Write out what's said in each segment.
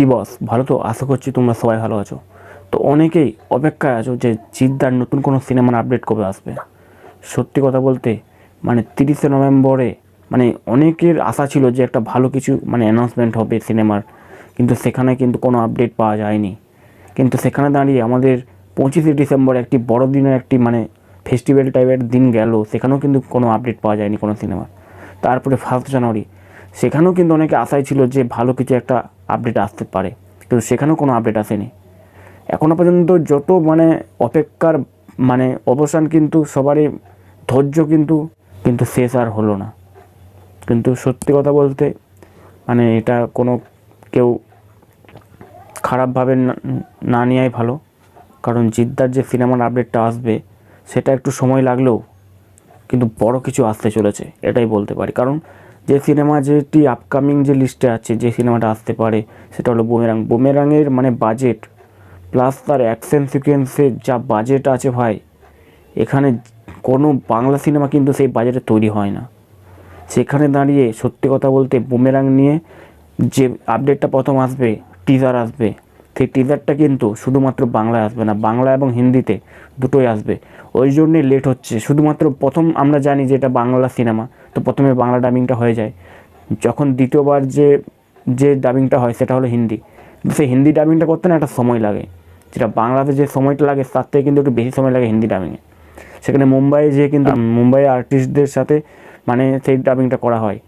কি বস? ভালো তো? আশা করছি তোমরা সবাই ভালো আছো। তো অনেকেই অপেক্ষায় আছো যে জিদ্দার নতুন কোনো সিনেমার আপডেট কবে আসবে। সত্যি কথা বলতে মানে তিরিশে নভেম্বরে মানে অনেকের আশা ছিল যে একটা ভালো কিছু মানে অ্যানাউন্সমেন্ট হবে সিনেমার। কিন্তু সেখানে কিন্তু কোনো আপডেট পাওয়া যায়নি। কিন্তু সেখানে দাঁড়িয়ে আমাদের পঁচিশে ডিসেম্বর একটি বড়দিনের একটি মানে ফেস্টিভ্যাল টাইপের দিন গেল, সেখানেও কিন্তু কোনো আপডেট পাওয়া যায়নি কোনো সিনেমার। তারপরে ফার্স্ট জানুয়ারি, সেখানেও কিন্তু অনেকে আশায় ছিল যে ভালো কিছু একটা আপডেট আসতে পারে। কিন্তু সেখানেও কোনো আপডেট আসেনি। এখনও পর্যন্ত যত মানে অপেক্ষার মানে অবসান কিন্তু সবারই ধৈর্য কিন্তু কিন্তু শেষ আর হলো না। কিন্তু সত্যি কথা বলতে মানে এটা কোনো কেউ খারাপভাবে না- নেওয়াই ভালো। কারণ জিদ্দার যে সিনেমার আপডেটটা আসবে, সেটা একটু সময় লাগলেও কিন্তু বড় কিছু আসতে চলেছে, এটাই বলতে পারি। কারণ যে সিনেমা যেটি আপকামিং যে লিস্টে আছে, যে সিনেমাটা আসতে পারে, সেটা হলো বুমেরাং। বুমেরাংয়ের মানে বাজেট প্লাস তার অ্যাকশন সিকোয়েন্সের যা বাজেট আছে ভাই, এখানে কোনো বাংলা সিনেমা কিন্তু সেই বাজেটে তৈরি হয় না। সেখানে দাঁড়িয়ে সত্যি কথা বলতে বুমেরাং নিয়ে যে আপডেটটা প্রথম আসবে টিজার আসবে, সেই টিজারটা কিন্তু শুধুমাত্র বাংলায় আসবে না, বাংলা এবং হিন্দিতে দুটোই আসবে। ওই জন্যই লেট হচ্ছে। শুধুমাত্র প্রথম আমরা জানি যে এটা বাংলা সিনেমা তো প্রথমে বাংলা ডাবিংটা হয়ে যায়। যখন দ্বিতীয়বার যে যে ডাবিংটা হয় সেটা হলো হিন্দি। সেই হিন্দি ডাবিংটা করতে না একটা সময় লাগে। যেটা বাংলাতে যে সময়টা লাগে তার থেকে কিন্তু একটু বেশি সময় লাগে হিন্দি ডাবিংয়ে সেখানে মুম্বাই যে কিন্তু মুম্বাই আর্টিস্টদের সাথে মানে সেই ডাবিংটা করা হয়।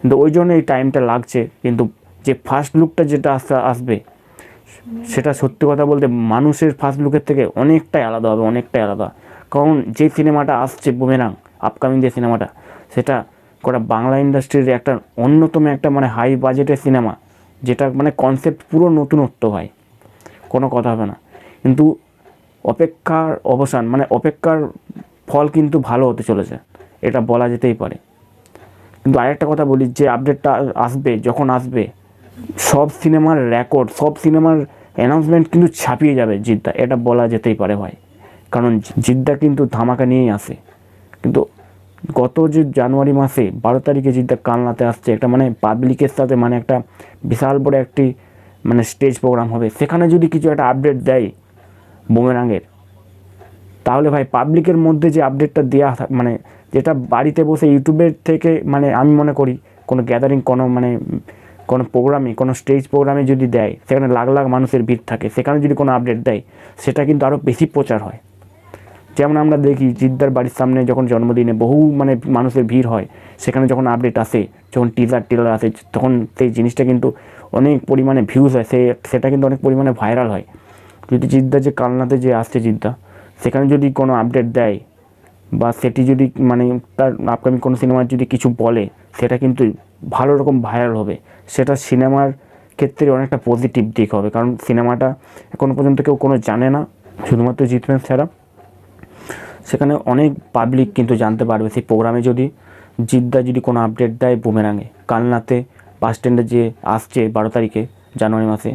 কিন্তু ওই জন্য এই টাইমটা লাগছে। কিন্তু যে ফার্স্ট লুকটা যেটা আসতে আসবে সেটা সত্যি কথা বলতে মানুষের ফার্স্ট লুকের থেকে অনেকটাই আলাদা হবে, অনেকটাই আলাদা। কারণ যে সিনেমাটা আসছে বুমেরাং আপকামিং যে সিনেমাটা, সেটা করা বাংলা ইন্ডাস্ট্রির একটা অন্যতম একটা মানে হাই বাজেটের সিনেমা যেটা মানে কনসেপ্ট পুরো নতুনত্ব হয়। কোনো কথা হবে না। কিন্তু অপেক্ষার অবসান মানে অপেক্ষার ফল কিন্তু ভালো হতে চলেছে, এটা বলা যেতেই পারে। কিন্তু আরেকটা কথা বলি, যে আপডেটটা আসবে, যখন আসবে সব সিনেমার রেকর্ড সব সিনেমার অ্যানাউন্সমেন্ট কিন্তু ছাপিয়ে যাবে জিদ্দা। এটা বলা যেতেই পারে ভাই। কারণ জিদ্দা কিন্তু ধামাকা নিয়েই আসে কিন্তু গত যে জানুয়ারি মাসে বারো তারিখে জিদ্দা কালনাতে আসছে, একটা মানে পাবলিকের সাথে মানে একটা বিশাল বড় একটি মানে স্টেজ প্রোগ্রাম হবে। সেখানে যদি কিছু একটা আপডেট দেয় বুমেরাঙের, তাহলে ভাই পাবলিকের মধ্যে যে আপডেটটা দেওয়া মানে যেটা বাড়িতে বসে ইউটিউবের থেকে মানে আমি মনে করি, কোনো গ্যাদারিং কোনো মানে কোনো প্রোগ্রামে কোনো স্টেজ প্রোগ্রামে যদি দেয়, সেখানে লাখ লাখ মানুষের ভিড় থাকে, সেখানে যদি কোনো আপডেট দেয়, সেটা কিন্তু আরও বেশি প্রচার হয়। যেমন আমরা দেখি জিদ্দার বাড়ির সামনে যখন জন্মদিনে বহু মানে মানুষের ভিড় হয়, সেখানে যখন আপডেট আসে, যখন টিজার টিলার আসে, তখন সেই জিনিসটা কিন্তু অনেক পরিমাণে ভিউজ হয়, সে, সেটা কিন্তু অনেক পরিমাণে ভাইরাল হয়। যদি জিদ্দা যে কালনাতে যে আসছে জিদ্দা, সেখানে যদি কোনো আপডেট দেয়, বা সেটি যদি মানে তার আপকামিং কোনো সিনেমার যদি কিছু বলে, সেটা কিন্তু ভালো রকম ভাইরাল হবে। সেটা সিনেমার ক্ষেত্রে অনেকটা পজিটিভ দিক হবে। কারণ সিনেমাটা এখনও পর্যন্ত কেউ কোনো জানে না, শুধুমাত্র জিতবেন ছাড়া। সেখানে অনেক পাবলিক কিন্তু জানতে পারবে। সেই প্রোগ্রামে যদি জিদ্দা যদি কোনো আপডেট দেয় বুমেরাঙে, কালনাতে বাস স্ট্যান্ডে যে আসছে বারো তারিখে, জানুয়ারি মাসে,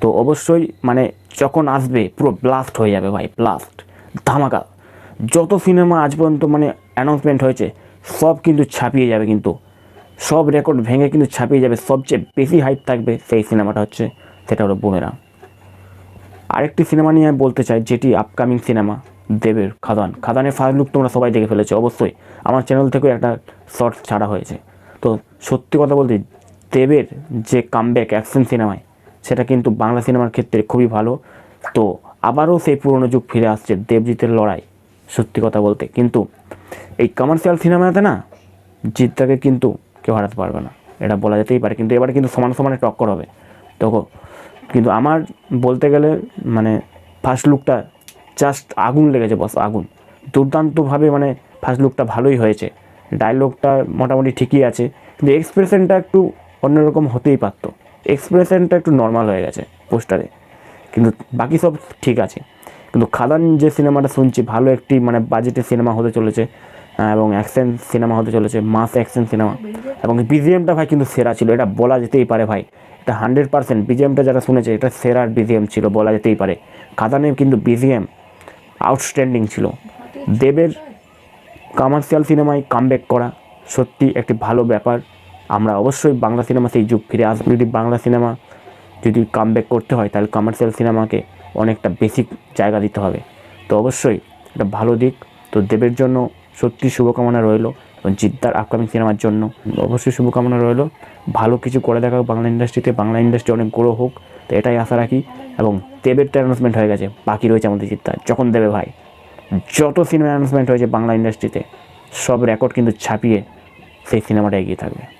তো অবশ্যই মানে যখন আসবে পুরো ব্লাস্ট হয়ে যাবে ভাই ব্লাস্ট ধামাকা। যত সিনেমা আজ পর্যন্ত মানে অ্যানাউন্সমেন্ট হয়েছে, সব কিন্তু ছাপিয়ে যাবে কিন্তু। সব রেকর্ড ভেঙে কিন্তু ছাপিয়ে যাবে। সবচেয়ে বেশি হাইপ থাকবে সেই সিনেমাটা হচ্ছে, সেটা হলো বুমেরাং আরেকটি সিনেমা নিয়ে আমি বলতে চাই, যেটি আপকামিং সিনেমা দেবের খাদান। খাদানের ফার্স্ট লুক তোমরা সবাই দেখে ফেলেছো, অবশ্যই। আমার চ্যানেল থেকেও একটা শর্ট ছাড়া হয়েছে। তো সত্যি কথা বলতে, দেবের যে কামব্যাক অ্যাকশন সিনেমায় সেটা কিন্তু বাংলা সিনেমার ক্ষেত্রে খুবই ভালো। তো আবারও সেই পুরনো যুগ ফিরে আসছে, দেবজিতের লড়াই, সত্যি কথা বলতে। কিন্তু এই কমার্শিয়াল সিনেমাতে না জিতটাকে কিন্তু কেউ হারাতে পারবে না। এটা বলা যেতেই পারে, কিন্তু এবারে কিন্তু সমান সমানে টক্কর হবে। তো কিন্তু আমার বলতে গেলে মানে ফার্স্ট লুকটা জাস্ট আগুন লেগেছে বস আগুন। দুর্দান্তভাবে মানে ফার্স্ট লুকটা ভালোই হয়েছে। ডায়লগটা মোটামুটি ঠিকই আছে, কিন্তু এক্সপ্রেশনটা একটু অন্যরকম হতেই পারতো। এক্সপ্রেশনটা একটু নর্মাল হয়ে গেছে পোস্টারে কিন্তু বাকি সব ঠিক আছে। কিন্তু খাদান যে সিনেমাটা শুনছি, ভালো একটি মানে বাজেটের সিনেমা হতে চলেছে। এবং অ্যাকশন সিনেমা হতে চলেছে মাস অ্যাকশন সিনেমা এবং বিজিএমটা ভাই কিন্তু সেরা ছিল, এটা বলা যেতেই পারে ভাই। এটা হান্ড্রেড পার্সেন্ট বিজিএমটা যারা শুনেছে, এটা সেরা বিজিএম ছিল, বলা যেতেই পারে। খাদানের কিন্তু বিজিএম আউটস্ট্যান্ডিং ছিল। দেবের কমার্শিয়াল সিনেমায় কামব্যাক করা সত্যি একটি ভালো ব্যাপার। আমরা অবশ্যই বাংলা সিনেমা সেই যুগ ফিরে আসবে। যদি বাংলা সিনেমা যদি কামব্যাক করতে হয়, তাহলে কমার্শিয়াল সিনেমাকে অনেকটা বেসিক জায়গা দিতে হবে। তো অবশ্যই, এটা ভালো দিক। তো দেবের জন্য সত্যি শুভকামনা রইল এবং জিদ্দার আপকামিং সিনেমার জন্য। অবশ্যই শুভকামনা রইল। ভালো কিছু করে দেখা বাংলা ইন্ডাস্ট্রিতে বাংলা ইন্ডাস্ট্রি অনেক গ্রো হোক, তো এটাই আশা রাখি। এবং দেবের তো অ্যানাউন্সমেন্ট হয়ে গেছে, বাকি রয়েছে আমাদের জিদ্দার। যখন দেবে ভাই, যত সিনেমা অ্যানাউন্সমেন্ট হয়েছে বাংলা ইন্ডাস্ট্রিতে সব রেকর্ড কিন্তু ছাপিয়ে সেই সিনেমাটা এগিয়ে থাকবে।